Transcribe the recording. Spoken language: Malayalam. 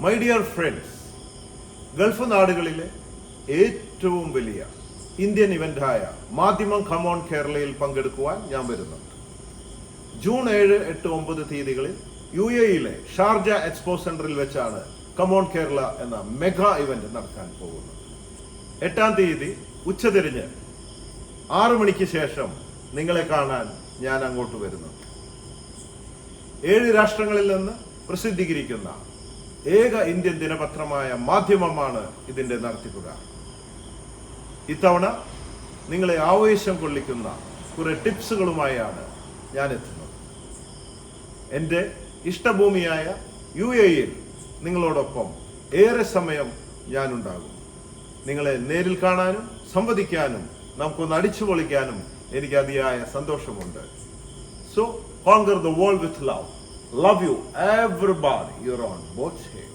മൈ ഡിയർ ഫ്രണ്ട്സ് ഗൾഫ് നാടുകളിലെ ഏറ്റവും വലിയ ഇന്ത്യൻ ഇവന്റായ മാധ്യമം കമോൺ കേരളയിൽ പങ്കെടുക്കുവാൻ ഞാൻ വരുന്നുണ്ട് ജൂൺ ഏഴ് എട്ട് ഒമ്പത് തീയതികളിൽ യു എയിലെ ഷാർജ എക്സ്പോ സെന്ററിൽ വെച്ചാണ് കമോൺ കേരള എന്ന മെഗാ ഇവന്റ് നടക്കാൻ പോകുന്നത്. എട്ടാം തീയതി ഉച്ചതിരിഞ്ഞ് ആറു മണിക്ക് ശേഷം നിങ്ങളെ കാണാൻ ഞാൻ അങ്ങോട്ട് വരുന്നുണ്ട് ഏഴ് രാഷ്ട്രങ്ങളിൽ നിന്ന് പ്രസിദ്ധീകരിക്കുന്ന ഏക ഇന്ത്യൻ ദിനപത്രമായ മാധ്യമമാണ് ഇതിന്റെ നടത്തിപ്പുകാർ. ഇത്തവണ നിങ്ങളെ ആവേശം കൊള്ളിക്കുന്ന കുറെ ടിപ്സുകളുമായാണ് ഞാൻ എത്തുന്നത് എന്റെ ഇഷ്ടഭൂമിയായ യു എയിൽ നിങ്ങളോടൊപ്പം ഏറെ സമയം ഞാനുണ്ടാകും. നിങ്ങളെ നേരിൽ കാണാനും സംവദിക്കാനും നമുക്കൊന്ന് അടിച്ചു പൊളിക്കാനും എനിക്ക് അതിയായ സന്തോഷമുണ്ട്. So conquer the world with love Love you, everybody. You're on both Head.